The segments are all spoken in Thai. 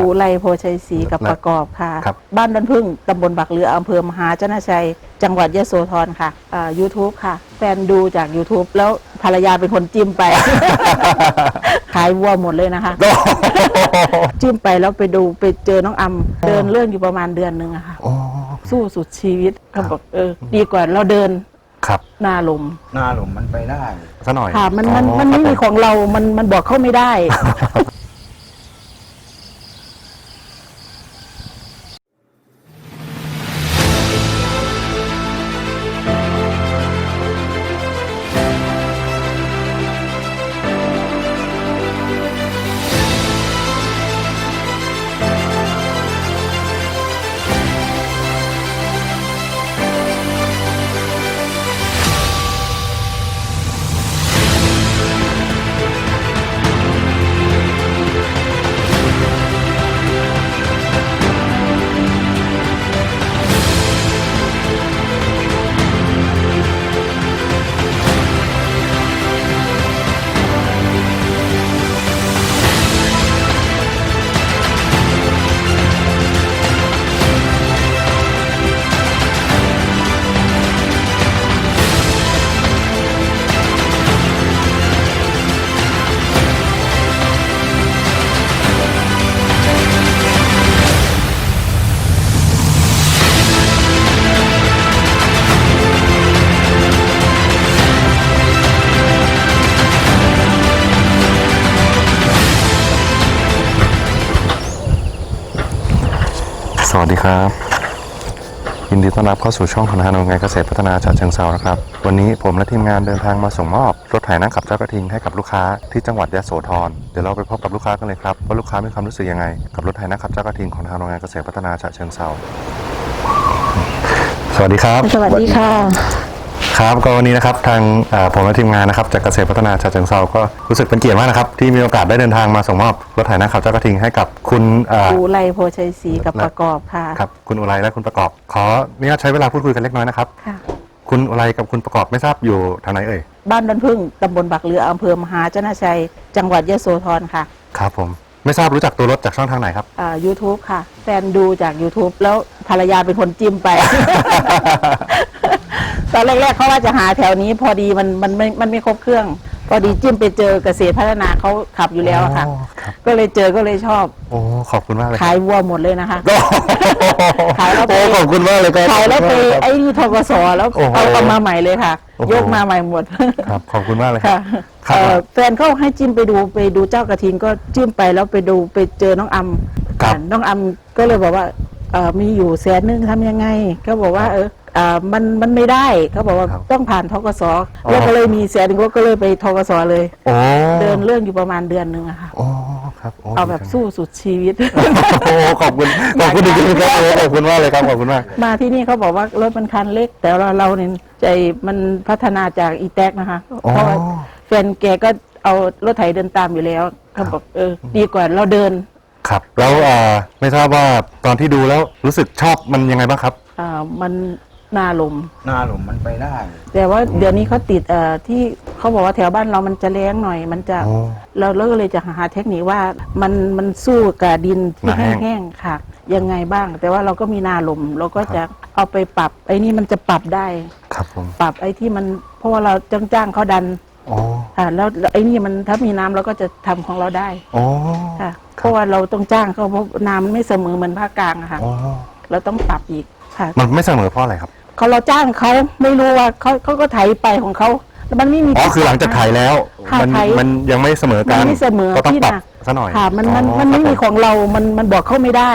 อูไลโพชัยศรีกับและประกอบค่ะ ครับบ้านดอนพึ่งตำบลบักเรืออำเภอมหาชนะชัย จังหวัดยะโสธรค่ะอ่า YouTube ค่ะ แฟนดูจาก YouTube แล้วภรรยาเป็นคนจิ้มไป ขายวัวหมดเลยนะคะ จิ้มไปแล้วไปดูไปเจอน้องอำเดินเรื่องอยู่ประมาณเดือนหนึ่งอะค่ะโอ้สู้สุดชีวิตเขาบอกเออ ดีกว่าเราเดินครับหนาลมหน้าหลุมมันไปได้ซะหน่อยค่ะมันมันอ๋อมันไม่ครับมีผของเรา มันมันบอกเข้าไม่ได้ วัสดีครับ ยินดีต้อนรับเข้าสู่ช่องของทางโรงงานเกษตรพัฒนาฉะเชิงเซานะครับ วันนี้ผมและทีมงานเดินทางมาส่งมอบ รถไถนั่งขับเจ้ากระทิงให้กับลูกค้าที่จังหวัดยะโสธรเดี๋ยวเราไปพบกับลูกค้ากันเลยครับว่าลูกค้ามีความรู้สึกยังไง กับรถไถนั่งขับเจ้ากระทิงของทางโรงงานเกษตรพัฒนาฉะเชิงเซาสวัสดีครับ สวัสดีค่ะ ครับก็วันนี้นะครับทางเอ่อผมและทีมงานนะครับจากเกษตรพัฒนาฉะเชิงเซาก็รู้สึกเป็นเกียรติมากนะครับ ที่มีโอกาสได้เดินทางมาส่งมอบรถไถนาขับเจ้ากระทิงให้กับคุณเอ่ออูไลโพชัยศรีกับและประกอบค่ะครับคุณอุไรและคุณประกอบ ขออนุญาตใช้เวลาพูดคุยกันเล็กน้อยนะครับค่ะคุณอุไรกับคุณประกอบไม่ทราบอยู่ทางไหนเอ่ยบ้านดอนพึ่งตำบลบักเรืออำเภอมหาชนะชัย จังหวัดยะโสธรค่ะ ครับผมไม่ทราบรู้จักตัวรถจากช่องทางไหนครับอ่า YouTube ค่ะ แฟนดูจาก YouTube แล้วภรรยาเป็นคนจิ้มไป ตอนแรกๆเขาว่าจะหาแถวนี้ พอดีมันมันไม่มันไม่ครบเครื่อง พอดีจิ้มไปเจอเกษตรพัฒนาเขาขับอยู่แล้วอะค่ะ อ๋อครับ ก็เลยเจอก็เลยชอบ โอ้ขอบคุณมากเลยขายวัวหมดเลยนะคะ โอ้ขายแล้วไป โอ้ขอบคุณมากเลยครับขายแล้วไปขอบคุณมากไอ้นี่ทกสแล้วโอ้โหเอาเอามาใหม่เลยค่ะ โอ้โห ยกมาใหม่หมด ครับขอบคุณมากเลยคค่ะรับครับเอ่อแฟนเขาให้จิ้มไปดูไปดูเจ้ากระทิงก็จิ้มไปแล้วไปดูไปเจอน้องอำครับอ่าน้องอำก็เลยบอกว่าเอ่อมีอยู่แสนนึงทำยังไง ก็บอกว่าเออ อ่ามันมันไม่ได้เขาบอกว่าครับต้องผ่านทกสอ๋อ แล้วก็เลยมีแสนนึงก็เลยไปทกสเลย โอ้เดินเรื่องอยู่ประมาณเดือนหนึ่งอะค่ะ โอ้ครับโเอาแบบสู้สุดชีวิต โอ้ขอบคุณขอบคุณจริงๆครับโอ้ขอบคุณมากเลยครับขอบคุณมาก มาที่นี่เขาบอกว่ารถมันคันเล็ก แต่เราเราเนี่ยใจมันพัฒนาจากอีแท็กนะคะ อ๋อเพราะว่าแฟนแกก็เอารถไถเดินตามอยู่แล้วเขาบอกเออดีกว่าเราเดินครับ แล้วเอ่อไม่ทราบว่าตอนที่ดูแล้วรู้สึกชอบมันยังไงบ้างครับ อ่ามัน น่าลม หน้าหลุมมันไปได้แต่ว่าเดี๋ยวนี้เขาติดเอ่อที่เขาบอกว่าแถวบ้านเรามันจะแรงหน่อย มันจะอ๋อเราเราก็เลยจะหาเทคนิคว่ามันมันสู้กับดินที่มาแห้ง แห้งๆค่ะ ยังไงบ้าง แต่ว่าเราก็มีนาลมเราก็จะเอาไปปรับ ไอ้นี่มันจะปรับได้ ครับผมปรับไอ้ที่มันเพราะว่าเราจ้างจ้างเขาดันอ๋อค่ะแล้วแล้วไอ้นี่มันถ้ามีน้ำเราก็จะทำของเราได้อ๋อค่ะ เพราะว่าเราต้องจ้างเขาเพราะน้ำมันไม่เสมอเหมือนภาคกลางอะค่ะ อ๋อเราต้องปรับอีกค่ะ มันไม่เสมอเพราะอะไรครับ เขาเราจ้างเขาไม่รู้ว่าเขาเขาก็ไถไปของเขาแล้วมันไม่มี อ๋อคือหลังจากถ่ายแล้ว ค่ะมันถ่ายมันยังไม่เสมอกันมันไม่เสมอก็ต้องที่ปรับน่ะ ซะหน่อยค่ะมันมันอ๋อมันไม่ครับมีผของเรา มันมันบอกเขาไม่ได้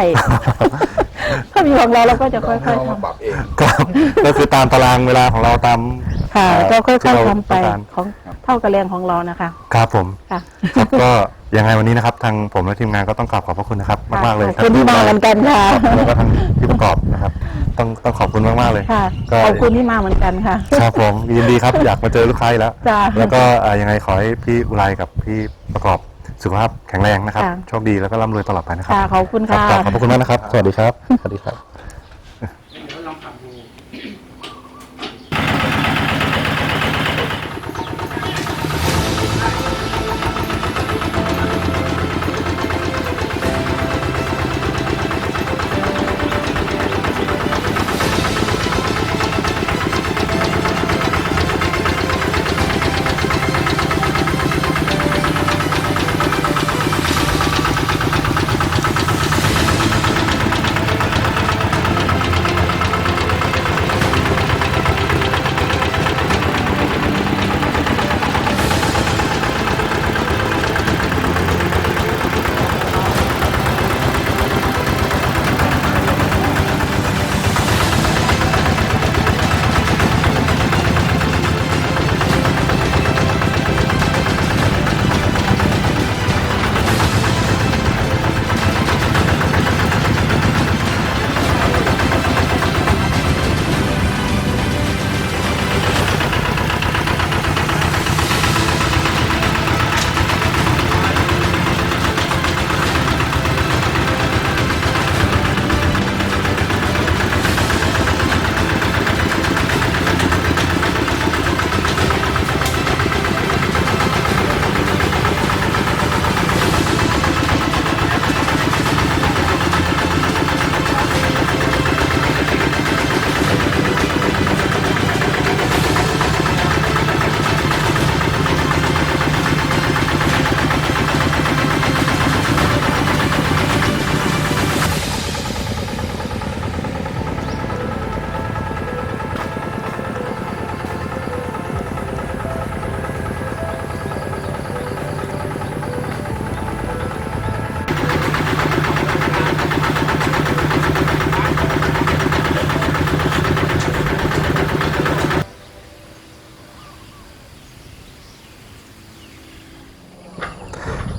ถ้ามีของเราเราก็จะค่อยๆเอามาทำปรับเอง ครับก็คือตามตารางเวลาของเราตามค่ะเอ่อก็ค่อยที่เราๆทำไปต้องการของเท่ากับแรงของเรานะคะ ครับผม ค่ะ ครับก็ยังไงวันนี้นะครับ ทางผมและทีมงานก็ต้องกราบขอบพระคุณนะครับ มากๆเลยขอบคุณที่มาเหมือนกันค่ะครับแล้วก็ทางพี่ประกอบนะครับ ต้องต้องขอบคุณมากๆเลย ค่ะ ก็ ขอบคุณที่มาเหมือนกันค่ะ ครับผมยินดีครับ อยากมาเจอลูกค้าอีกแล้ว จ้าแล้วก็เอ่อยังไงขอให้พี่อุไรกับพี่ประกอบสุขภาพแข็งแรงนะครับ ค่ะ โชคดีแล้วก็ร่ำรวยตลอดไปนะครับค่ะ ขอบคุณครับค่ะ ขอบพระคุณมากนะครับ สวัสดีครับ สวัสดีครับ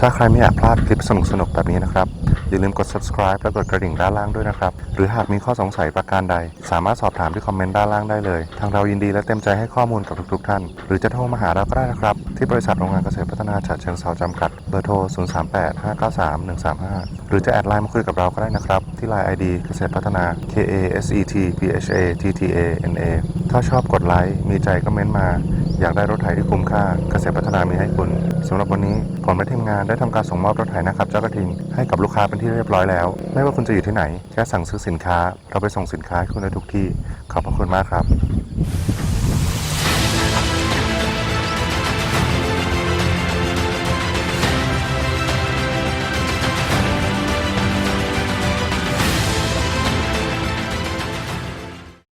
ถ้าใครไม่อยากพลาดคลิปสนุกๆแบบนี้นะครับ อย่าลืมกด subscribe และกดกระดิ่งด้านล่างด้วยนะครับ หรือหากมีข้อสงสัยประการใด สามารถสอบถามที่คอมเมนต์ด้านล่างได้เลย ทางเรายินดีและเต็มใจให้ข้อมูลกับทุกๆท่าน หรือจะโทรมาหาเราก็ได้นะครับ ที่บริษัทโรงงานเกษตรพัฒนาฉะเชิงเทราจำกัด เบอร์โทร 038-593-135 หรือจะแอดไลน์มาคุยกับเราก็ได้นะครับ ที่ Line ID เกษตรพัฒนา K A S E T P H A T T A N A ถ้าชอบกดไลค์ มีใจก็เม้นต์มา อยากได้รถไถที่คุ้มค่า เกษตรพัฒนามีให้คุณสำหรับวันนี้ผมและทีมงานได้ทำการส่งมอบรถไถนะครับเจ้ากระทิงให้กับลูกค้าเป็นที่เรียบร้อยแล้ว ไม่ว่าคุณจะอยู่ที่ไหนแค่สั่งซื้อสินค้า เราไปส่งสินค้าให้คุณได้ทุกที่ ขอบพระคุณมากครับ